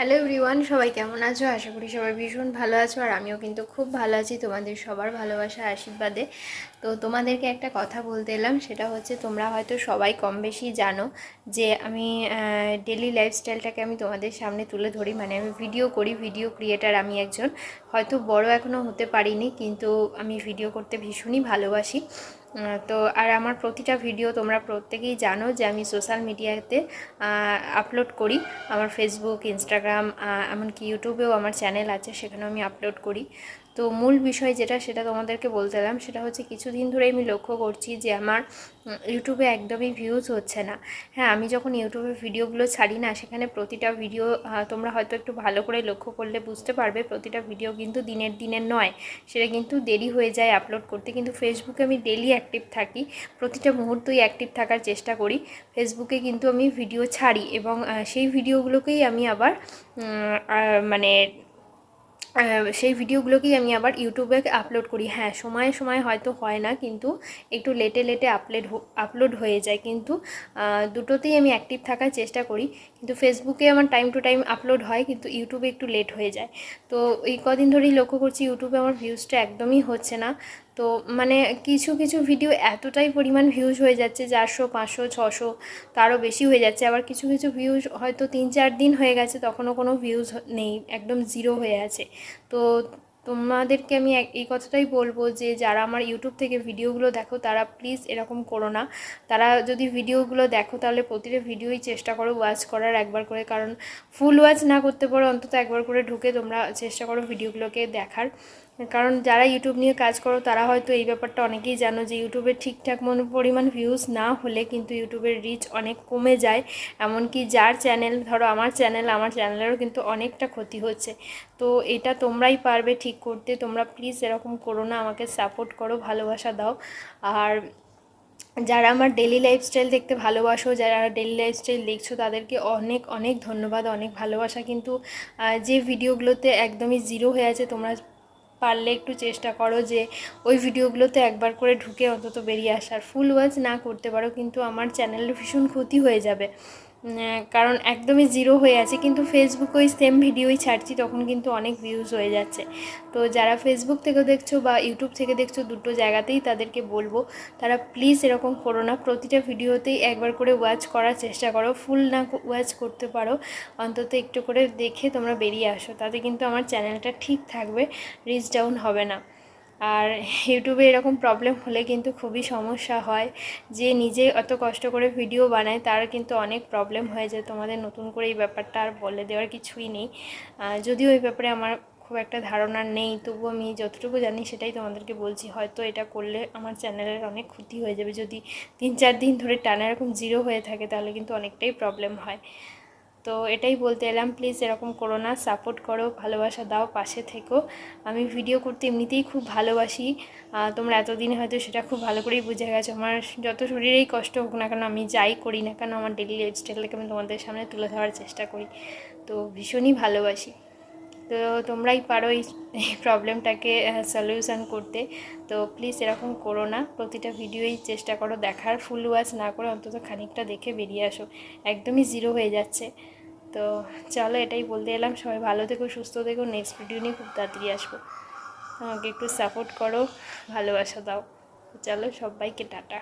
Hello everyone সবাই কেমন আছো? আশা করি সবাই ভীষণ ভালো আছো আর আমিও কিন্তু খুব ভালো আছি তোমাদের সবার ভালোবাসা আশীর্বাদে। তো তোমাদেরকে একটা কথা বলতে এলাম, সেটা হচ্ছে তোমরা হয়তো সবাই কম বেশি জানো যে আমি ডেলি লাইফস্টাইলটাকে আমি তোমাদের সামনে তুলে ধরি। মানে আমি ভিডিও করি ভিডিও ক্রিয়েটার আমি একজন। হয়তো বড় এখনও হতে পারিনি, কিন্তু আমি ভিডিও করতে ভীষণই ভালোবাসি। তো আর আমার প্রতিটা ভিডিও তোমরা প্রত্যেকেই জানো যে আমি সোশ্যাল মিডিয়াতে আপলোড করি। আমার ফেসবুক ইনস্টাগ্রাম এমনকি ইউটিউবেও আমার চ্যানেল আছে সেখানেও আমি আপলোড করি। তো মূল বিষয় যেটা সেটা তোমাদেরকে বলতে এলাম, সেটা হচ্ছে কিছুদিন ধরে আমি লক্ষ্য করছি যে আমার ইউটিউবে একদমই ভিউজ হচ্ছে না। হ্যাঁ আমি যখন ইউটিউবে ভিডিওগুলো ছাড়ি না, সেখানে প্রতিটা ভিডিও তোমরা হয়তো একটু ভালো করে লক্ষ্য করলে বুঝতে পারবে, প্রতিটা ভিডিও কিন্তু দিনের দিনের নয়। সেটা কিন্তু দেরি হয়ে যায় আপলোড করতে, কিন্তু ফেসবুকে আমি ডেলি অ্যাক্টিভ থাকি, প্রতিটা মুহূর্তই অ্যাক্টিভ থাকার চেষ্টা করি। ফেসবুকে কিন্তু আমি ভিডিও ছাড়ি এবং সেই ভিডিওগুলোকেই আমি আবার মানে সেই ভিডিওগুলোকেই আমি আবার ইউটিউবে আপলোড করি। হ্যাঁ সময়ে সময় হয়তো হয় না, কিন্তু একটু লেটে লেটে আপলোড আপলোড হয়ে যায়। কিন্তু দুটোতেই আমি অ্যাক্টিভ থাকার চেষ্টা করি। কিন্তু ফেসবুকে আমার টাইম টু টাইম আপলোড হয়, কিন্তু ইউটিউবে একটু লেট হয়ে যায়। তো এই কদিন ধরেই লক্ষ্য করছি ইউটিউবে আমার ভিউজটা একদমই হচ্ছে না। তো মানে কিছু কিছু ভিডিও এতটাই পরিমাণ ভিউজ হয়ে যাচ্ছে চারশো পাঁচশো, ছশো তারও বেশি হয়ে যাচ্ছে। আবার কিছু কিছু ভিউজ হয়তো তিন, চার দিন হয়ে গেছে, তখনও কোনো ভিউজ নেই, একদম জিরো হয়ে আছে। তো তোমাদেরকে আমি এই কথাটাই বলব যে যারা আমার ইউটিউব থেকে ভিডিওগুলো দেখো, তারা প্লিজ এরকম করো না। তারা যদি ভিডিওগুলো দেখো, তাহলে প্রতিটা ভিডিওই চেষ্টা করো ওয়াচ করার একবার করে। কারণ ফুল ওয়াচ না করতে পারো, অন্তত একবার করে ঢুকে তোমরা চেষ্টা করো ভিডিওগুলোকে দেখার। কারণ যারা ইউটিউব নিয়ে কাজ করো, তারা হয়তো এই ব্যাপারটা অনেকেই জানো যে ইউটিউবে ঠিকঠাক মন পরিমাণ ভিউজ না হলে কিন্তু ইউটিউবের রিচ অনেক কমে যায়। এমনকি যার চ্যানেল ধরো আমার চ্যানেল আমার চ্যানেলেরও কিন্তু অনেকটা ক্ষতি হচ্ছে। তো এটা তোমরাই পারবে ঠিক করতে। তোমরা প্লিজ এরকম করো না, আমাকে সাপোর্ট করো, ভালোবাসা দাও। আর যারা আমার ডেলি লাইফস্টাইল দেখতে ভালোবাসো, যারা ডেলি লাইফস্টাইল দেখছ, তাদেরকে অনেক অনেক ধন্যবাদ, অনেক ভালোবাসা। কিন্তু যে ভিডিওগুলোতে একদমই জিরো হয়ে আছে, তোমরা পারলে একটু চেষ্টা করো যে ওই ভিডিওগুলোতে একবার করে ঢুকে অন্তত বেরিয়ে আসার। ফুল ওয়াচ না করতে পারো, কিন্তু আমার চ্যানেলের ভীষণ ক্ষতি হয়ে যাবে। কারণ একদমই জিরো হয়ে আছে, কিন্তু ফেসবুক ওই সেম ভিডিওই ছাড়ছি, তখন কিন্তু অনেক ভিউজ হয়ে যাচ্ছে। তো যারা ফেসবুক থেকে দেখছ বা ইউটিউব থেকে দেখছ দুটো জায়গাতেই তাদেরকে বলব, তারা প্লিজ এরকম করো না। প্রতিটা ভিডিওতেই একবার করে ওয়াচ করার চেষ্টা করো ফুল না ওয়াচ করতে পারো। অন্তত একটু করে দেখে তোমরা বেরিয়ে আসো, তাতে কিন্তু আমার চ্যানেলটা ঠিক থাকবে রিচ ডাউন হবে না। আর ইউটিউবে এরকম প্রবলেম হলে কিন্তু খুবই সমস্যা হয়। যে নিজে অত কষ্ট করে ভিডিও বানায়, তার কিন্তু অনেক প্রবলেম হয়ে যায়। তোমাদের নতুন করে এই ব্যাপারটা আর বলে দেওয়ার কিছুই নেই। যদিও এই ব্যাপারে আমার খুব একটা ধারণা নেই, তবু আমি যতটুকু জানি সেটাই তোমাদেরকে বলছি। হয়তো এটা করলে আমার চ্যানেলের অনেক ক্ষতি হয়ে যাবে। যদি তিন চার দিন ধরে টানা এরকম জিরো হয়ে থাকে, তাহলে কিন্তু অনেকটাই প্রবলেম হয়। তো এটাই বলতে এলাম প্লিজ এরকম করো না সাপোর্ট করো, ভালোবাসা দাও, পাশে থেকো। আমি ভিডিও করতে এমনিতেই খুব ভালোবাসি। তোমরা এতদিন হয়তো সেটা খুব ভালো করেই বুঝে গেছো। আমার যত শরীরেই কষ্ট হোক না কেন, আমি যাই করি না কেন, আমার ডেলি লাইফস্টাইলটাকে আমি তোমাদের সামনে তুলে ধরার চেষ্টা করি। তো ভীষণই ভালোবাসি। তো তোমরাই পারো এই প্রবলেমটাকে সলিউশন করতে। তো প্লিজ এরকম করো না। প্রতিটা ভিডিওই চেষ্টা করো দেখার। ফুল ওয়াচ না করে অন্তত খানিকটা দেখে বেরিয়ে আসো। একদমই জিরো হয়ে যাচ্ছে। তো চলো এটাই বলতে এলাম। সবাই ভালো থেকো, সুস্থ থেকো। নেক্সট ভিডিও নিয়ে খুব তাড়াতাড়ি আসব। আমাকে একটু সাপোর্ট করো। ভালোবাসা দাও। চলো সবাইকে টাটা।